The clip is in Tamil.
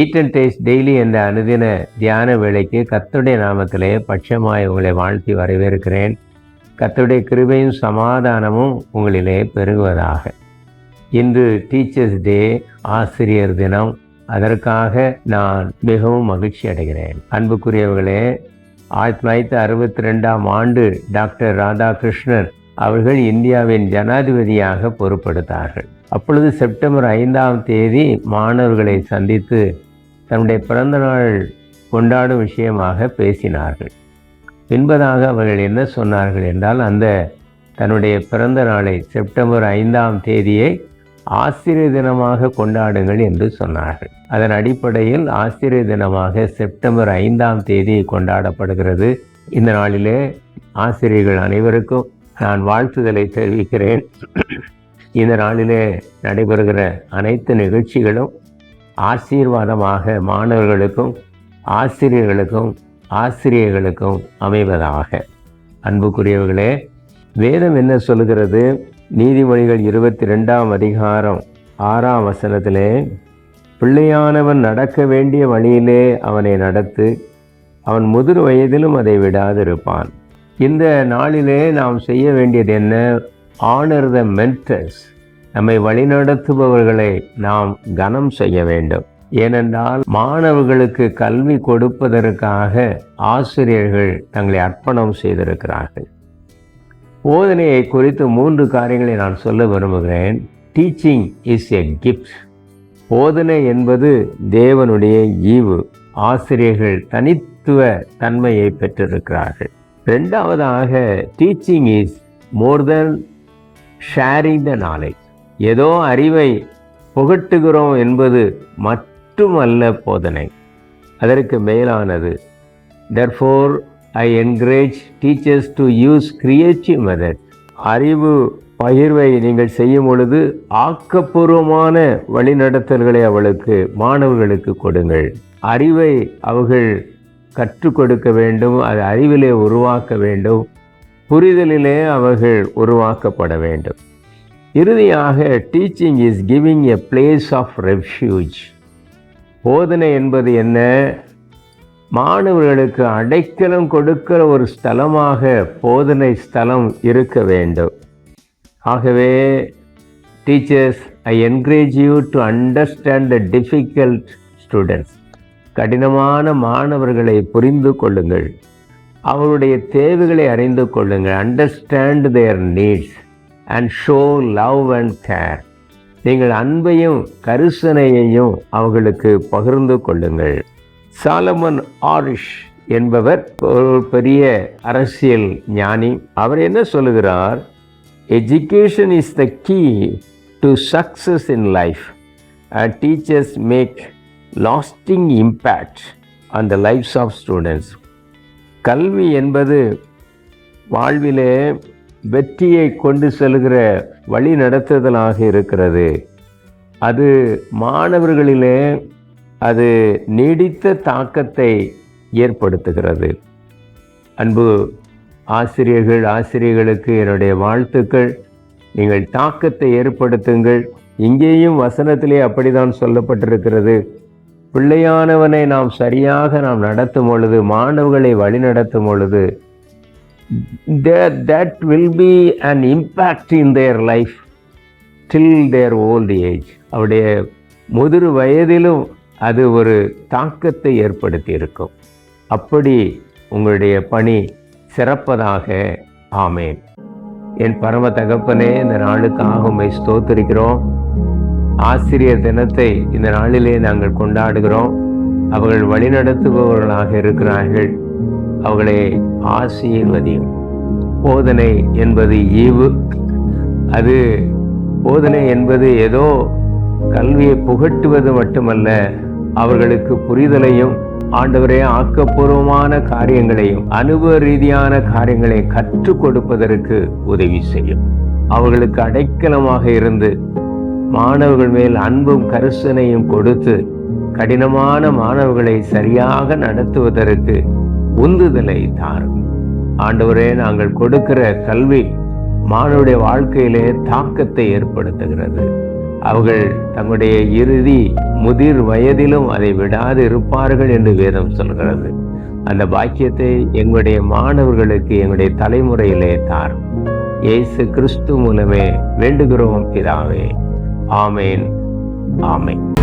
ஈட் அண்ட் டேஸ்ட் டெய்லி என்ற அனுதின தியான வேலைக்கு கத்துடைய நாமத்திலே பட்சமாய் உங்களை வாழ்த்தி வரவேற்கிறேன். கத்துடைய கிருபையும் சமாதானமும் உங்களிலே பெருகுவதாக. இன்று டீச்சர்ஸ் டே ஆசிரியர் தினம். அதற்காக நான் மிகவும் மகிழ்ச்சி அடைகிறேன். அன்புக்குரியவர்களே ஆயிரத்தி தொள்ளாயிரத்தி அறுபத்தி ரெண்டாம் ஆண்டு டாக்டர் ராதாகிருஷ்ணன் அவர்கள் இந்தியாவின் ஜனாதிபதியாக பொறுப்படுத்தார்கள். அப்பொழுது செப்டம்பர் ஐந்தாம் தேதி மாணவர்களை சந்தித்து தன்னுடைய பிறந்தநாள் கொண்டாடும் விஷயமாக பேசினார்கள். பின்பதாக அவர்கள் என்ன சொன்னார்கள் என்றால் அந்த தன்னுடைய பிறந்த நாளை செப்டம்பர் ஐந்தாம் தேதியை ஆசிரியர் தினமாக கொண்டாடுங்கள் என்று சொன்னார்கள். அதன் அடிப்படையில் ஆசிரியர் தினமாக செப்டம்பர் ஐந்தாம் தேதி கொண்டாடப்படுகிறது. இந்த நாளிலே ஆசிரியர்கள் அனைவருக்கும் நான் வாழ்த்துதலை தெரிவிக்கிறேன். இந்த நாளிலே நடைபெறுகிற அனைத்து நிகழ்ச்சிகளும் ஆசீர்வாதமாக மாணவர்களுக்கும் ஆசிரியர்களுக்கும் ஆசிரியர்களுக்கும் அமைவதாக. அன்புக்குரியவர்களே வேதம் என்ன சொல்கிறது நீதிமொழிகள் இருபத்தி ரெண்டாம் அதிகாரம் ஆறாம் வசனத்திலே பிள்ளையானவன் நடக்க வேண்டிய வழியிலே அவனை நடத்து அவன் முதிர் வயதிலும் அதை விடாதிருப்பான். இந்த நாளிலே நாம் செய்ய வேண்டியது என்ன? ஆனர் த மென்டர்ஸ் நம்மை வழிநடத்துபவர்களை நாம் கனம் செய்ய வேண்டும். ஏனென்றால் மாணவர்களுக்கு கல்வி கொடுப்பதற்காக ஆசிரியர்கள் தங்களை அர்ப்பணம் செய்திருக்கிறார்கள். போதனையை குறித்து மூன்று காரியங்களை நான் சொல்ல விரும்புகிறேன். டீச்சிங் இஸ் எ கிஃப்ட் போதனை என்பது தேவனுடைய ஈவு. ஆசிரியர்கள் தனித்துவ தன்மையை பெற்றிருக்கிறார்கள். ரெண்டாவதாக teaching is more than sharing the knowledge ஏதோ அறிவை புகட்டுகிறோம் என்பது மட்டுமல்ல போதனை. அதற்கு மேலானது therefore I encourage teachers to use creative method அறிவு பகிர்வை நீங்கள் செய்யும் பொழுது ஆக்கப்பூர்வமான வழிநடத்தல்களை அவளுக்கு மாணவர்களுக்கு கொடுங்கள். அறிவை அவர்கள் கற்றுக் கொடுக்க வேண்டும் அது அறிவிலே உருவாக்க வேண்டும். புரிதலிலே அவர்கள் உருவாக்கப்பட வேண்டும். இறுதியாக teaching is giving a place of refuge போதனை என்பது என்ன? மாணவர்களுக்கு அடைக்கலம் கொடுக்கிற ஒரு ஸ்தலமாக போதனை ஸ்தலம் இருக்க வேண்டும். ஆகவே teachers I encourage you to understand the difficult students கடினமான மாணவர்களை புரிந்து கொள்ளுங்கள். அவருடைய தேவைகளை அறிந்து கொள்ளுங்கள். Understand their needs and show love and care நீங்கள் அன்பையும் கரிசனையையும் அவர்களுக்கு பகிர்ந்து கொள்ளுங்கள். சாலமன் ஆரிஷ் என்பவர் ஒரு பெரிய அரசியல் ஞானி. அவர் என்ன சொல்லுகிறார்? Education is the key to success in life and teachers make lasting impact on the lives of students கல்வி என்பது வாழ்விலே வெற்றியை கொண்டு செல்கிற வழி நடத்துதலாக இருக்கிறது. அது மாணவர்களிலே அது நீடித்த தாக்கத்தை ஏற்படுத்துகிறது. அன்பு ஆசிரியர்கள் ஆசிரியர்களுக்கு என்னுடைய வாழ்த்துக்கள். நீங்கள் தாக்கத்தை ஏற்படுத்துங்கள். இங்கேயும் வசனத்திலே அப்படிதான் சொல்லப்பட்டிருக்கிறது. பிள்ளையானவனை நாம் சரியாக நாம் நடத்தும் பொழுது மாணவர்களை வழிநடத்தும் பொழுது that will be an impact in their life till their old age. அவருடைய முதிர் வயதிலும் அது ஒரு தாக்கத்தை ஏற்படுத்தி இருக்கும் அப்படி உங்களுடைய பணி சிறப்பதாக ஆமேன். என் பரம தகப்பனே இந்த நாளுக்காக உண்மை ஸ்தோத்திருக்கிறோம். ஆசிரியர் தினத்தை இந்த நாளிலே நாங்கள் கொண்டாடுகிறோம். அவர்கள் வழிநடத்துபவர்களாக இருக்கிறார்கள். அவர்களை ஆசீர்வதியும். போதனை என்பது ஈவு. அது போதனை என்பது ஏதோ கல்வியை புகட்டுவது மட்டுமல்ல அவர்களுக்கு புரிதலையும் ஆண்டவரே ஆக்கப்பூர்வமான காரியங்களையும் அனுபவ ரீதியான காரியங்களை கற்றுக் கொடுப்பதற்கு உதவி செய்யும். அவர்களுக்கு அடைக்கலமாக இருந்து மாணவர்கள் மேல் அன்பும் கரிசனையும் கொடுத்து கடினமான மாணவர்களை சரியாக நடத்துவதற்கு உந்துதலை தாரும். ஆண்டவரே நாங்கள் கொடுக்கிற கல்வி மாணவருடைய வாழ்க்கையிலே தாக்கத்தை ஏற்படுத்துகிறது. அவர்கள் தங்களுடைய இறுதி முதிர் வயதிலும் அதை விடாது இருப்பார்கள் என்று வேதம் சொல்கிறது. அந்த பாக்கியத்தை எங்களுடைய மாணவர்களுக்கு எங்களுடைய தலைமுறையிலே தாரும். இயேசு கிறிஸ்து மூலமே வேண்டுகிறோம் பிதாவே. ஆமேன் ஆமேன்.